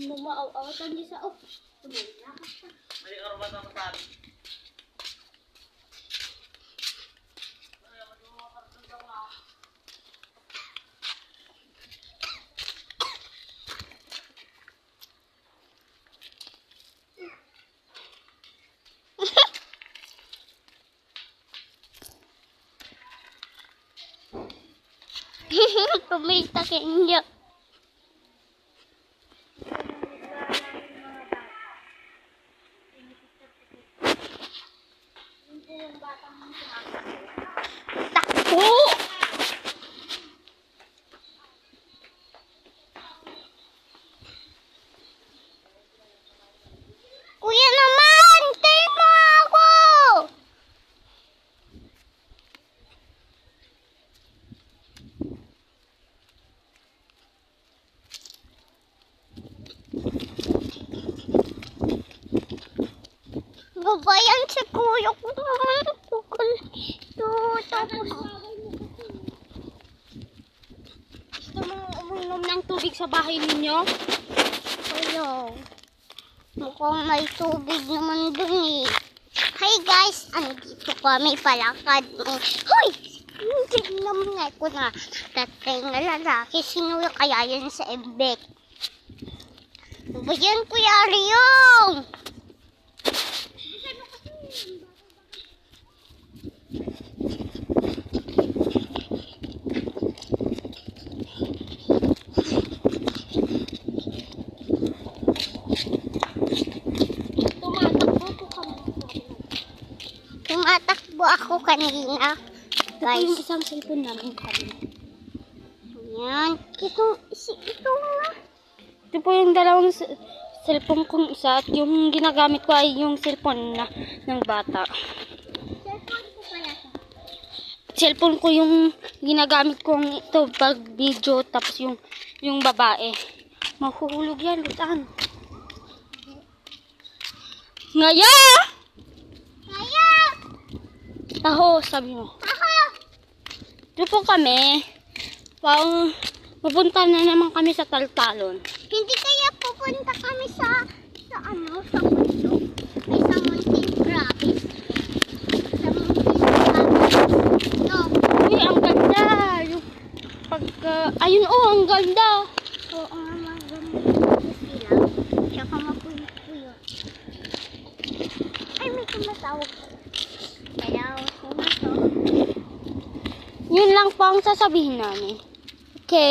Mumaaw-awatan di sa oh. Ka. Mali ka ba ito sabi? Kumita kinyo. Takbo! Kuya naman! Tayo mo ako! Babayan si kuya ko naman. Tukol. Ito, tapos. Gusto mo uminom ng tubig sa bahay ninyo? Hello. Mukhang may tubig naman dun eh. Hi guys! Andito kami palakad. Hoy! Tignan nga ko na. Tatay na lalaki. Sino kaya yan sa ebek? Ano ba yan, Kuya Ryong? Tumatakbo po kami. Tumatakbo ako kanina. Guys. Ito yung isang cellphone namin kanina. Ayan. Ito, si, ito nga. Ito po yung dalawang cellphone kong isa at yung ginagamit ko ay yung cellphone na ng bata. Cellphone ko pala to. Cellphone ko yung ginagamit kong ito pag video tapos yung yung babae. Mahuhulog yan, lutaan. Ngaya! Taho, sabi mo. Aha! Ito po kami. Pang pupunta na naman kami sa Taltalon. Hindi kaya pupunta kami sa, sa ano, sa bundok. Ay, sa mountain province. Sa mountain. No. Uy, ang ganda! Yung pagka... ayun oh, ang ganda! Lang po ang sasabihin namin.